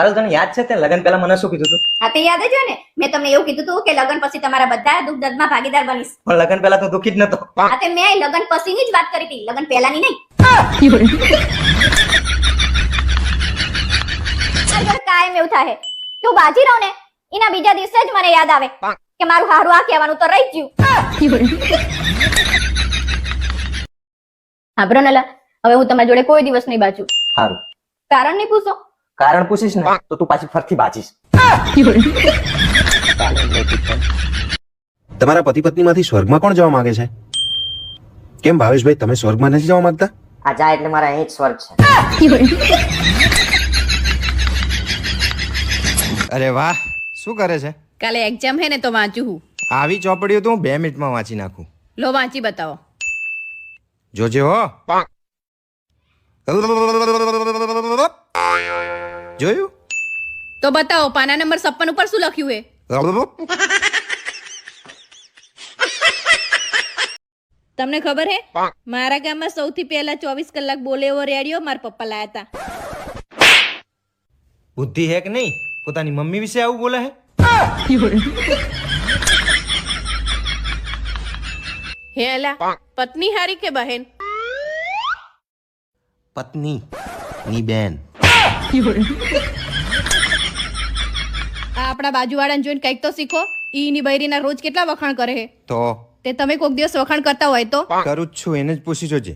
પારલ તને યાદ છે તે લગન પહેલા મને શું કીધું હતું હા તે યાદ જ હોય ને. મેં તમને એવું કીધું હતું કે લગન પછી તમારા બધા દુઃખ દર્દમાં ભાગીદાર બનીશ. પણ લગન પહેલા તો દુઃખી જ નતો. હા તે મેં લગ્ન પછીની જ વાત કરી હતી. લગ્ન પહેલાની નહીં. કાયમ એવું થાય તું બાજી રહો ને એના બીજા દિવસે જ મને યાદ આવે કે મારું હારું આ કહેવાનું તો રહી ગયું. હા ને હવે હું તમારી જોડે કોઈ દિવસ નહીં બાજુ. સારું કારણ નહીં પૂછો. કારણ પૂછીશ ને તો તું પાછી ફરતી બાજીશ. તમારા પતિ પત્નીમાંથી સ્વર્ગમાં કોણ જવા માંગે છે? કેમ ભાવેશભાઈ તમે સ્વર્ગમાં નથી જવા માંગતા? આ જાય એટલે મારા અહીં જ સ્વર્ગ છે. અરે વાહ શું કરે છે? કાલે એક્ઝામ હે ને તો વાંચું હું. આવી ચોપડીઓ તો હું બે મિનિટમાં વાંચી નાખું. લો વાંચી બતાવો. જોજે હો. જોયું? તો બતાવો પાના નંબર છપ્પન ઉપર શું લખ્યું હે તમને ખબર હે? મારા ગામમાં સૌથી પહેલા ચોવીસ કલાક બોલે એવો રેડિયો મારા પપ્પા લાયા હતા. બુદ્ધિ હે કે નહીં? પોતાની મમ્મી વિશે આવું બોલે હે? હે અલા પત્ની હારી કે બહેન? પત્ની. ની બેન. આ આપણા બાજુવાળાને જોઈને કંઈક તો શીખો. ઈની બૈરીના રોજ કેટલા વખાણ કરે તો? તે તમે કોઈક દિવસ વખાણ કરતા હોય તો? કરું જ છું એને જ પૂછી જોજે.